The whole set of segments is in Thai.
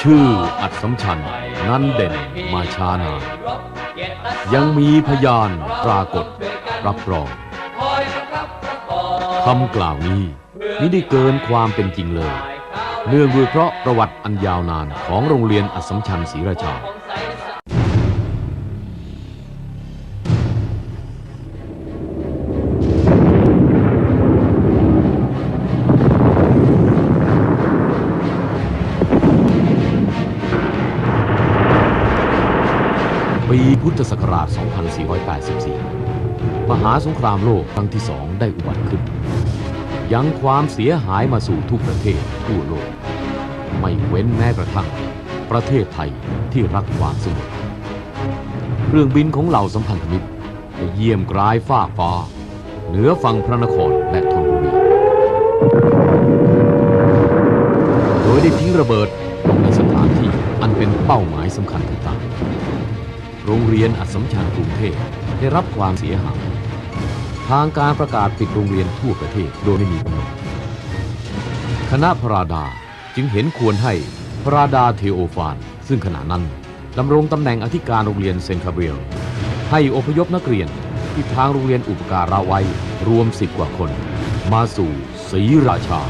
ชื่ออัดสำชัน นั้นเด่นมาช้านานยังมีพยานปรากฏรับรองคำกล่าวนี้มิได้เกินความเป็นจริงเลย เนื่องด้วยเพราะประวัติอันยาวนานของโรงเรียนอัดสำชันศรีราชา ปีพุทธศักราช 2484 มหาสงครามโลกครั้งที่สองได้อุบัติขึ้น ยังความเสียหายมาสู่ทุกประเทศทั่วโลก ไม่เว้นแม้กระทั่ง ประเทศไทยที่รักความสงบเครื่องบินของเหล่าสัมพันธมิตรได้เยี่ยมกรายฟ้าฟ้า เหนือฝั่งพระนครและธนบุรี โดยได้ทิ้งระเบิดลงในสถานที่อันเป็นเป้าหมายสำคัญต่าง โรงเรียนอัดสมชัญกรุงเทพได้รับความเสียหาย ทางการประกาศปิดโรงเรียนทั่วประเทศโดยไม่มีกำหนด คณะพระราดาจึงเห็นควรให้พระราดาเทโอฟาน ซึ่งขณะนั้นดำรงตำแหน่งอธิการโรงเรียนเซนคาเบียลให้อพยพนักเรียนที่ทางโรงเรียนอุปการะไว้รวมสิบกว่าคน มาสู่ศรีราชา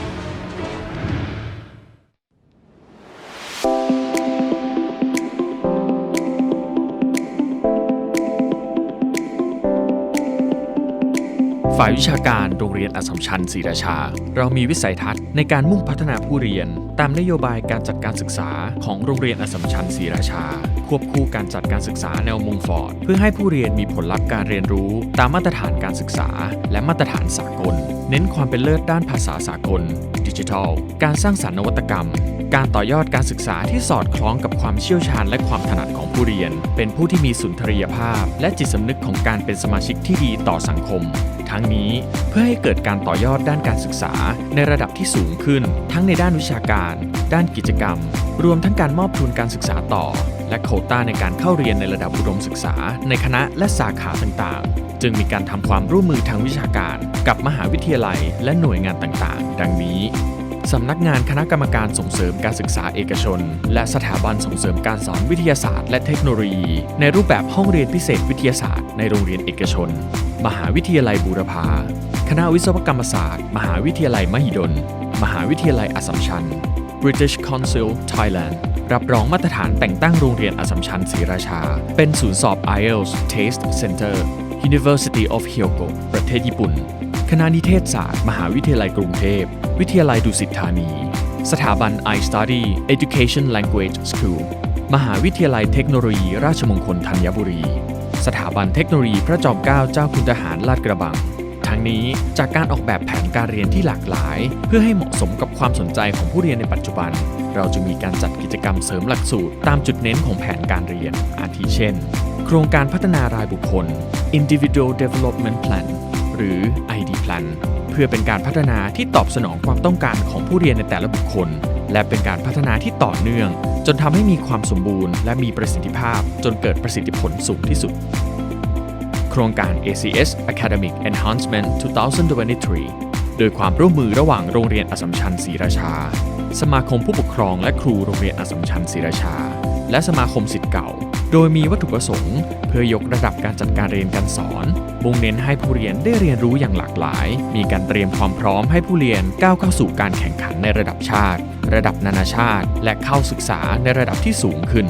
ฝ่ายวิชาการโรงเรียนอสมชัญศรีราชา เรามีวิสัยทัศน์ในการมุ่งพัฒนาผู้เรียน ตามนโยบายการจัดการศึกษาของโรงเรียนอสมชัญศรีราชา ควบคู่การจัดการศึกษาแนวมงฟอร์ดเพื่อให้ผู้เรียนมีผลลัพธ์การเรียนรู้ ตามมาตรฐานการศึกษา และมาตรฐานสากล เน้นความเป็นเลิศด้านภาษาสากล ดิจิทัล การสร้างสรรค์นวัตกรรม การต่อยอดการศึกษาที่สอดคล้องกับความเชี่ยวชาญและความถนัดของผู้เรียน เป็นผู้ที่มีสุนทรียภาพ และจิตสำนึกของการเป็นสมาชิกที่ดีต่อสังคม ทั้งนี้เพื่อให้เกิดการต่อยอดด้านการศึกษา ในระดับที่สูงขึ้น ทั้งในด้านวิชาการ ด้านกิจกรรม รวมทั้งการมอบทุนการศึกษาต่อ และโควต้าในการเข้าเรียนในระดับอุดมศึกษา ในคณะและสาขาต่างๆ จึงมีการทำความร่วมมือทางวิชาการ กับมหาวิทยาลัย และหน่วยงานต่างๆ ดังนี้สำนักงานคณะกรรมการส่งเสริมการศึกษาเอกชน และสถาบันส่งเสริมการสอนวิทยาศาสตร์และเทคโนโลยี ในรูปแบบห้องเรียนพิเศษวิทยาศาสตร์ในโรงเรียนเอกชน มหาวิทยาลัยบูรพาคณะวิศวกรรมศาสตร์ มหาวิทยาลัยมหิดล มหาวิทยาลัยอัสสัมชัญ British Council Thailand รับรองมาตรฐานแต่งตั้งโรงเรียนอสมชัญศรีราชา เป็นศูนย์สอบ IELTS Taste Center University of Hyogo ประเทศญี่ปุ่น คณะนิเทศศาสตร์ มหาวิทยาลัยกรุงเทพ วิทยาลัยดุสิตธานี สถาบัน iStudy Education Language School มหาวิทยาลัยเทคโนโลยี ราชมงคลธัญบุรี สถาบันเทคโนโลยีพระจอมเกล้าเจ้าคุณทหารลาดกระบัง ทั้งนี้จากการออกแบบแผนการเรียนที่หลากหลาย เพื่อให้เหมาะสมกับความสนใจของผู้เรียนในปัจจุบัน เราจะมีการจัดกิจกรรมเสริมหลักสูตร ตามจุดเน้นของแผนการเรียน อาทิเช่น โครงการพัฒนารายบุคคล Individual Development Plan หรือ ID Plan เพื่อเป็นการพัฒนาที่ตอบสนองความต้องการของผู้เรียนในแต่ละบุคคล และเป็นการพัฒนาที่ต่อเนื่อง จนทำให้มีความสมบูรณ์ และมีประสิทธิภาพ จนเกิดประสิทธิผลสูงที่สุด โครงการ ACS Academic Enhancement 2023 โดยความร่วมมือระหว่างโรงเรียนอสมชัญศรีราชา สมาคมผู้ปกครองและครูโรงเรียนอสมชัญศรีราชา และสมาคมสิทธิ์เก่า โดยมีวัตถุประสงค์ เพื่อยกระดับการจัดการเรียนการสอนมุ่งเน้นให้ผู้เรียนได้เรียนรู้อย่างหลากหลาย มีการเตรียมความพร้อมให้ผู้เรียนก้าวเข้าสู่การแข่งขันในระดับชาติ ระดับนานาชาติ และเข้าศึกษาในระดับที่สูงขึ้น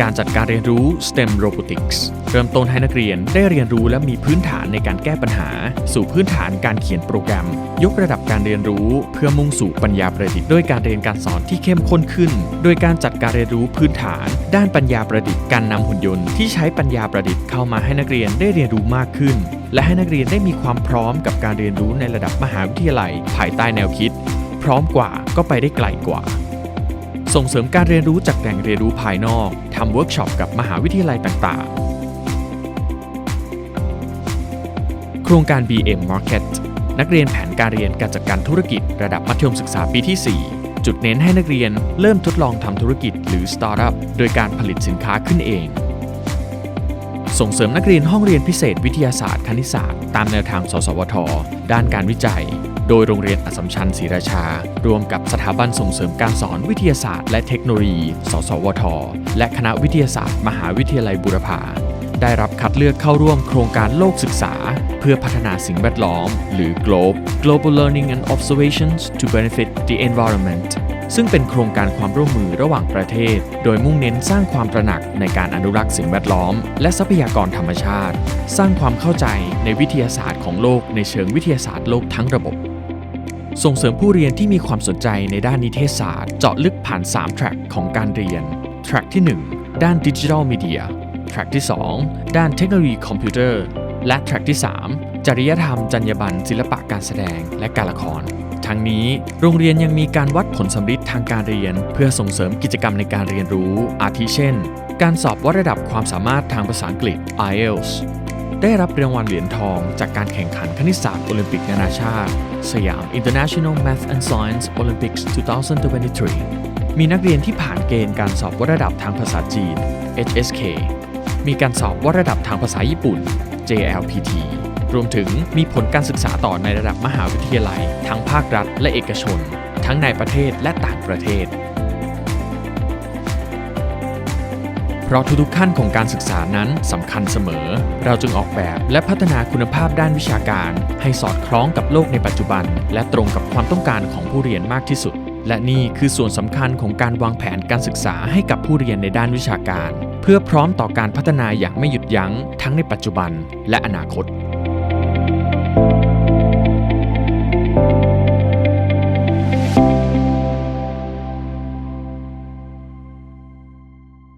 การจัดการเรียนรู้ STEM Robotics เริ่มต้นให้นักเรียนได้เรียนรู้และมีพื้นฐานในการแก้ปัญหา สู่พื้นฐานการเขียนโปรแกรม ยกระดับการเรียนรู้ เพื่อมุ่งสู่ปัญญาประดิษฐ์ด้วยการเรียนการสอนที่เข้มข้นขึ้น โดยการจัดการเรียนรู้พื้นฐาน ด้านปัญญาประดิษฐ์การนำหุ่นยนต์ที่ใช้ปัญญาประดิษฐ์เข้ามาให้นักเรียนได้เรียนรู้มากขึ้น และให้นักเรียนได้มีความพร้อมกับการเรียนรู้ในระดับมหาวิทยาลัย ภายใต้แนวคิด พร้อมกว่าก็ไปได้ไกลกว่า ส่งเสริมการเรียนรู้จากแหล่งเรียนรู้ภายนอกทำเวิร์กช็อปกับมหาวิทยาลัยต่างๆ โครงการ BM Market นักเรียนแผนการเรียนการจัดการธุรกิจระดับมัธยมศึกษาปีที่ 4 จุดเน้นให้นักเรียนเริ่มทดลองทำธุรกิจหรือ Startup โดยการผลิตสินค้าขึ้นเอง ส่งเสริมนักเรียนห้องเรียนพิเศษวิทยาศาสตร์คณิตศาสตร์ ตามแนวทาง สสวท ด้านการวิจัย โดยโรงเรียนอัสมชัญศรีราชารวมกับสถาบันส่งเสริมการสอนวิทยาศาสตร์และเทคโนโลยี สสวท และคณะวิทยาศาสตร์ มหาวิทยาลัยบูรพาได้รับคัดเลือกเข้าร่วมโครงการโลกศึกษา เพื่อพัฒนาสิ่งแวดล้อม หรือ GLOBE Global Learning and Observations to Benefit the Environment ซึ่งเป็นโครงการความร่วมมือระหว่างประเทศ โดยมุ่งเน้นสร้างความตระหนักในการอนุรักษ์สิ่งแวดล้อม และทรัพยากรธรรมชาติ สร้างความเข้าใจในวิทยาศาสตร์ของโลกในเชิงวิทยาศาสตร์โลกทั้งระบบ ส่งเสริมผู้เรียนที่มีความสนใจในด้านนิเทศศาสตร์ เจาะลึกผ่าน 3 แทร็กของการเรียน แทร็กที่ 1 ด้านดิจิทัลมีเดีย แทร็กที่ 2 ด้านเทคโนโลยีคอมพิวเตอร์ และแทร็กที่ 3 จริยธรรม จรรยาบรรณศิลปะการแสดง และการละคร ทั้งนี้โรงเรียนยังมีการวัดผลสำฤทธิ์ทางการเรียน เพื่อส่งเสริมกิจกรรมในการเรียนรู้ อาทิเช่น การสอบวัดระดับความสามารถทางภาษาอังกฤษ IELTS ได้รับรางวัลเหรียญทองจากการแข่งขันคณิตศาสตร์โอลิมปิกนานาชาติ สยาม International Math and Science Olympics 2023 มีนักเรียนที่ผ่านเกณฑ์การสอบวัดระดับทางภาษาจีน HSK มีการสอบวัดระดับทางภาษาญี่ปุ่น JLPT รวมถึงมีผลการศึกษาต่อในระดับมหาวิทยาลัย ทั้งภาครัฐและเอกชน ทั้งในประเทศและต่างประเทศ เพราะทุกๆขั้นของการศึกษานั้นสำคัญเสมอ เราจึงออกแบบและพัฒนาคุณภาพด้านวิชาการ ให้สอดคล้องกับโลกในปัจจุบัน และตรงกับความต้องการของผู้เรียนมากที่สุด และนี่คือส่วนสำคัญของการวางแผนการศึกษาให้กับผู้เรียนในด้านวิชาการ เพื่อพร้อมต่อการพัฒนาอย่างไม่หยุดยั้งทั้งในปัจจุบัน และอนาคต